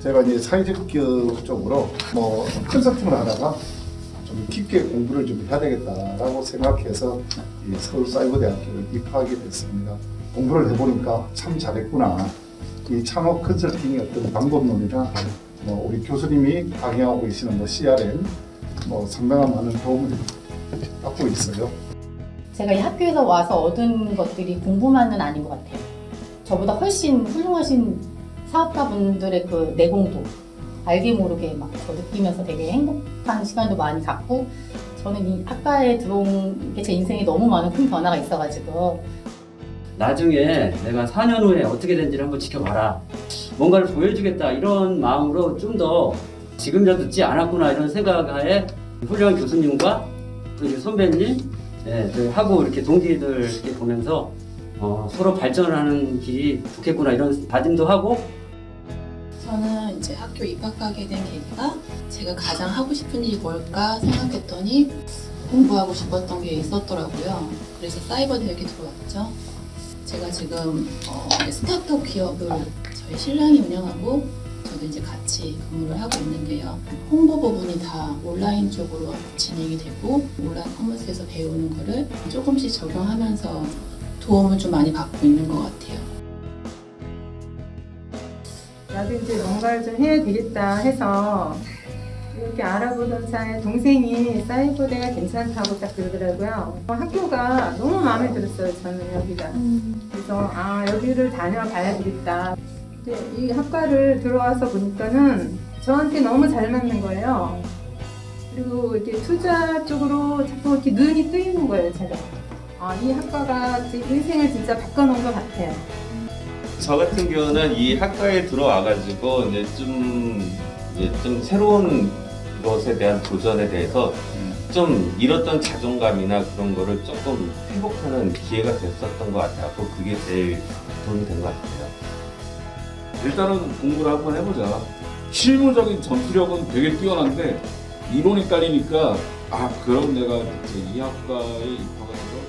제가 이제 사회적 쪽으로 뭐 컨설팅을 하다가 좀 깊게 공부를 좀 해야 되겠다라고 생각해서 이 서울 사이버대학교를 입학하게 됐습니다. 공부를 해보니까 참 잘했구나. 이 창업 컨설팅의 어떤 방법론이나 뭐 우리 교수님이 강의하고 계시는 뭐 CRM 뭐 상당한 많은 도움을 받고 있어요. 제가 이 학교에서 와서 얻은 것들이 공부만은 아닌 것 같아요. 저보다 훨씬 훌륭하신 사업가분들의 그 내공도 알게 모르게 막 저 느끼면서 되게 행복한 시간도 많이 갖고 저는 이 학과에 들어온 게 제 인생에 너무 많은 큰 변화가 있어가지고 나중에 내가 4년 후에 어떻게 된지를 한번 지켜봐라. 뭔가를 보여주겠다 이런 마음으로 좀 더 지금 저 늦지 않았구나 이런 생각하에 훌륭한 교수님과 또 선배님 예, 그 하고 이렇게 동기들 이렇게 보면서 어, 서로 발전하는 길이 좋겠구나 이런 다짐도 하고 저는 이제 학교 입학하게 된 계기가 제가 가장 하고 싶은 일이 뭘까 생각했더니 공부하고 싶었던 게 있었더라고요. 그래서 사이버 대학에 들어왔죠. 제가 지금 어, 스타트업 기업을 저희 신랑이 운영하고 저도 이제 같이 근무를 하고 있는데요. 홍보 부분이 다 온라인 쪽으로 진행이 되고 온라인 커머스에서 배우는 거를 조금씩 적용하면서 도움을 좀 많이 받고 있는 것 같아요. 나도 이제 뭔가를 좀 해야 되겠다 해서 이렇게 알아보던 차에 동생이 사이버대가 괜찮다고 딱 그러더라고요. 어, 학교가 너무 마음에 들었어요, 저는 여기가. 그래서 아, 여기를 다녀봐야 되겠다. 근데 이 학과를 들어와서 보니까는 저한테 너무 잘 맞는 거예요. 그리고 이렇게 투자 쪽으로 자꾸 이렇게 눈이 뜨이는 거예요, 제가. 아, 이 학과가 제 인생을 진짜 바꿔놓은 것 같아요. 저 같은 경우는 이 학과에 들어와가지고 이제 좀 이제 좀 새로운 것에 대한 도전에 대해서 좀 잃었던 자존감이나 그런 거를 조금 회복하는 기회가 됐었던 것 같아요. 그 그게 제일 도움이 된 것 같아요. 일단은 공부를 한번 해보자. 실무적인 전투력은 되게 뛰어난데 이론이 깔리니까 아 그럼 내가 이제 이 학과에 입학해서